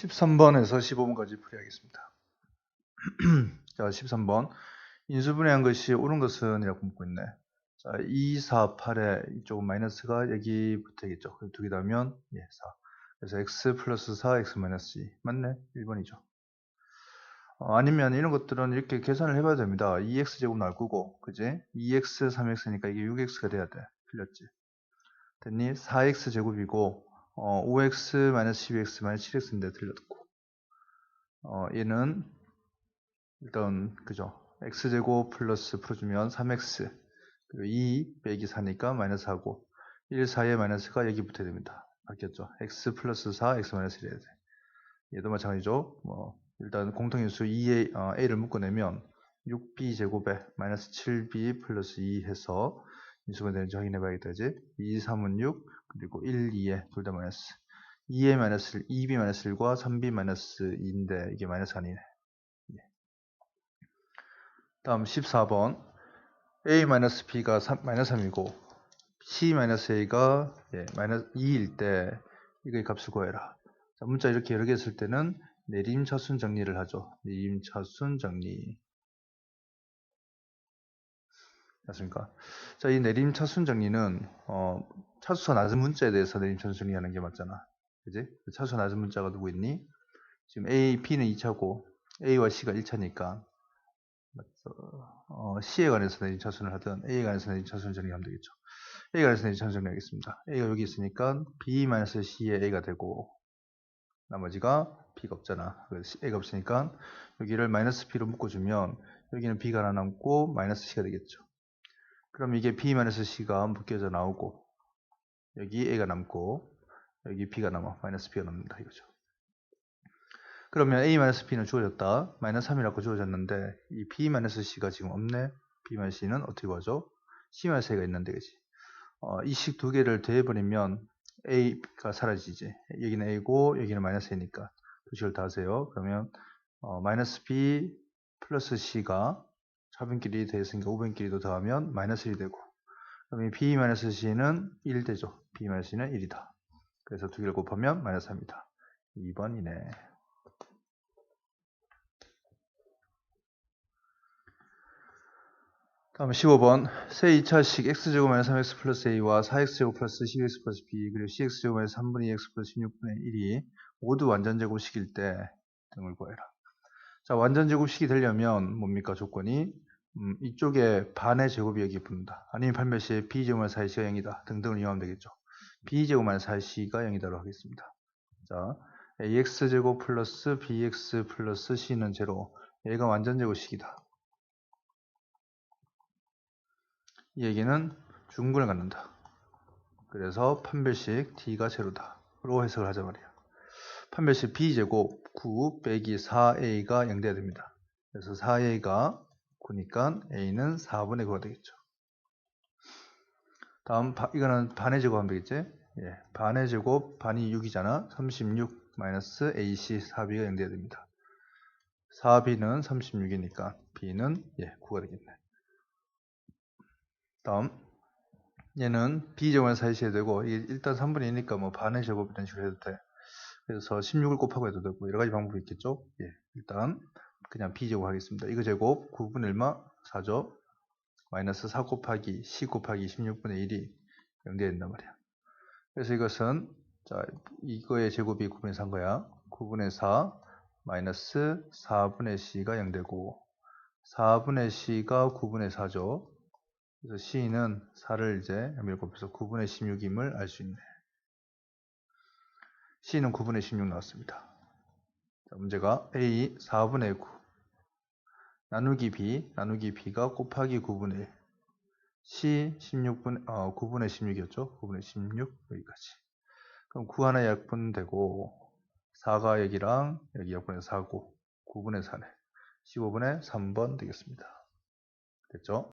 13번에서 15번까지 풀이하겠습니다. 자, 13번. 인수분해한 것이 옳은 것은 이라고 묻고 있네. 자, 2, 4, 8에 이쪽은 마이너스가 여기 붙어있겠죠. 두개 더하면 예, 4. 그래서 x 플러스 4, x 마이너스 2. 맞네? 1번이죠. 어, 아니면 이런 것들은 이렇게 계산을 해봐야 됩니다. 2x제곱 나올 거고, 그지? 2x, 3x니까 이게 6x가 돼야 돼. 틀렸지? 됐니? 4x제곱이고, 어, 5x 마이너스 12x 마이너스 7x인데 틀렸고, 어, 얘는 일단, 그죠? x제곱 플러스 풀어주면 3x, 그리고 2 빼기 4니까 마이너스 하고, 1 사이에 마이너스가 여기 붙어야 됩니다. 바뀌었죠? x 플러스 4, x 마이너스 1 해야 돼. 얘도 마찬가지죠. 뭐, 일단 공통인수 2a, 어, a를 묶어내면 6b 제곱에 마이너스 7b 플러스 2 해서 인수가 되는지 확인해 봐야겠다지. 2, 3은 6, 그리고 1, 2에 둘 다 마이너스. 2에 마이너스 1, 2b 마이너스 1과 3b 마이너스 2인데 이게 마이너스 아니네. 예. 다음 14번. a 마이너스 b가 3, 마이너스 3이고 c 마이너스 a가 예, 마이너스 2일 때 이거의 값을 구해라. 자, 문자 이렇게 여러 개 쓸 때는 내림차순 정리를 하죠. 내림차순 정리. 맞습니까? 자, 이 내림 차순 정리는 어, 차수가 낮은 문자에 대해서 내림 차순 정리하는 게 맞잖아. 그지? 차수가 낮은 문자가 누구 있니? 지금 A, B는 2차고 A와 C가 1차니까 어, C에 관해서 내림 차순을 하든 A에 관해서 내림 차순 정리하면 되겠죠. A에 관해서 내림 차순 정리하겠습니다. A가 여기 있으니까 B-C의 A가 되고 나머지가 B가 없잖아. A가 없으니까 여기를 마이너스 B로 묶어주면 여기는 B가 하나 남고 마이너스 C가 되겠죠. 그럼 이게 B-C가 묶여져 나오고 여기 A가 남고 여기 B가 남아 마이너스 B가 남는다 이거죠. 그러면 A-B는 주어졌다. 마이너스 3이라고 주어졌는데 이 B-C가 지금 없네. B-C는 어떻게 구하죠? C-A가 있는데 그지? 어, 이식 두 개를 더해버리면 A가 사라지지. 여기는 A고 여기는 마이너스 A니까 두 식을 다 하세요. 그러면 어, 마이너스 B 플러스 C가 좌변끼리 되었으니까 우변끼리도 더하면 마이너스 1이 되고 그러면 B 마이너스 C는 1 되죠. B 마이너스 C는 1이다. 그래서 두 개를 곱하면 마이너스 3이다. 2번이네. 다음 15번 세 2차식 x제곱 마이너스 3x 플러스 a와 4x제곱 플러스 12x 플러스 b 그리고 cx제곱 마이너스 3분의 2x 플러스 16분의 1이 모두 완전제곱식일 때 등을 구해라. 자 완전제곱식이 되려면 뭡니까 조건이 음, 이쪽에 반의 제곱이 여기 붙는다. 아니면 반면시에 b제곱 마이너스 4c가 0이다. 등등을 이용하면 되겠죠. b제곱 마이너스 4c가 0이다로 하겠습니다. 자 ax제곱 플러스 bx 플러스 c는 제로 얘가 완전제곱식이다. 이 얘기는 중근을 갖는다. 그래서 판별식 t가 제로다. 로 해석을 하자 말이야. 판별식 b제곱 9 빼기 4a가 0돼야 됩니다. 그래서 4a가 9니까 a는 4분의 9가 되겠죠. 다음 바, 이거는 반의 제곱 하면 되겠지? 예, 반의 제곱 반이 6이잖아. 36 마이너스 ac 4b가 0돼야 됩니다. 4b는 36이니까 b는 예, 9가 되겠네. 다음 얘는 b제곱을 사이시해야 되고 일단 3분의 2니까 뭐 반의 제곱 이런 식으로 해도 돼. 그래서 16을 곱하고 해도 되고 여러 가지 방법이 있겠죠. 예, 일단 그냥 b제곱 하겠습니다. 이거 제곱 9분의 1마 4죠. 마이너스 4 곱하기 c 곱하기 16분의 1이 0되야 된단 말이야. 그래서 이것은 자 이거의 제곱이 9분의 4인 거야. 9분의 4 마이너스 4분의 c가 0 되고 4분의 c가 9분의 4죠. 그래서 C는 4를 이제 연밀 곱해서 9분의 16임을 알 수 있네. C는 9분의 16 나왔습니다. 자, 문제가 A 4분의 9 나누기 B 나누기 B가 곱하기 9분의 1 C 16분 어, 9분의 16이었죠. 9분의 16 여기까지. 그럼 9 하나 약분 되고 4가 여기랑 여기 약분해서 4고 9분의 4네. 15분의 3번 되겠습니다. 됐죠?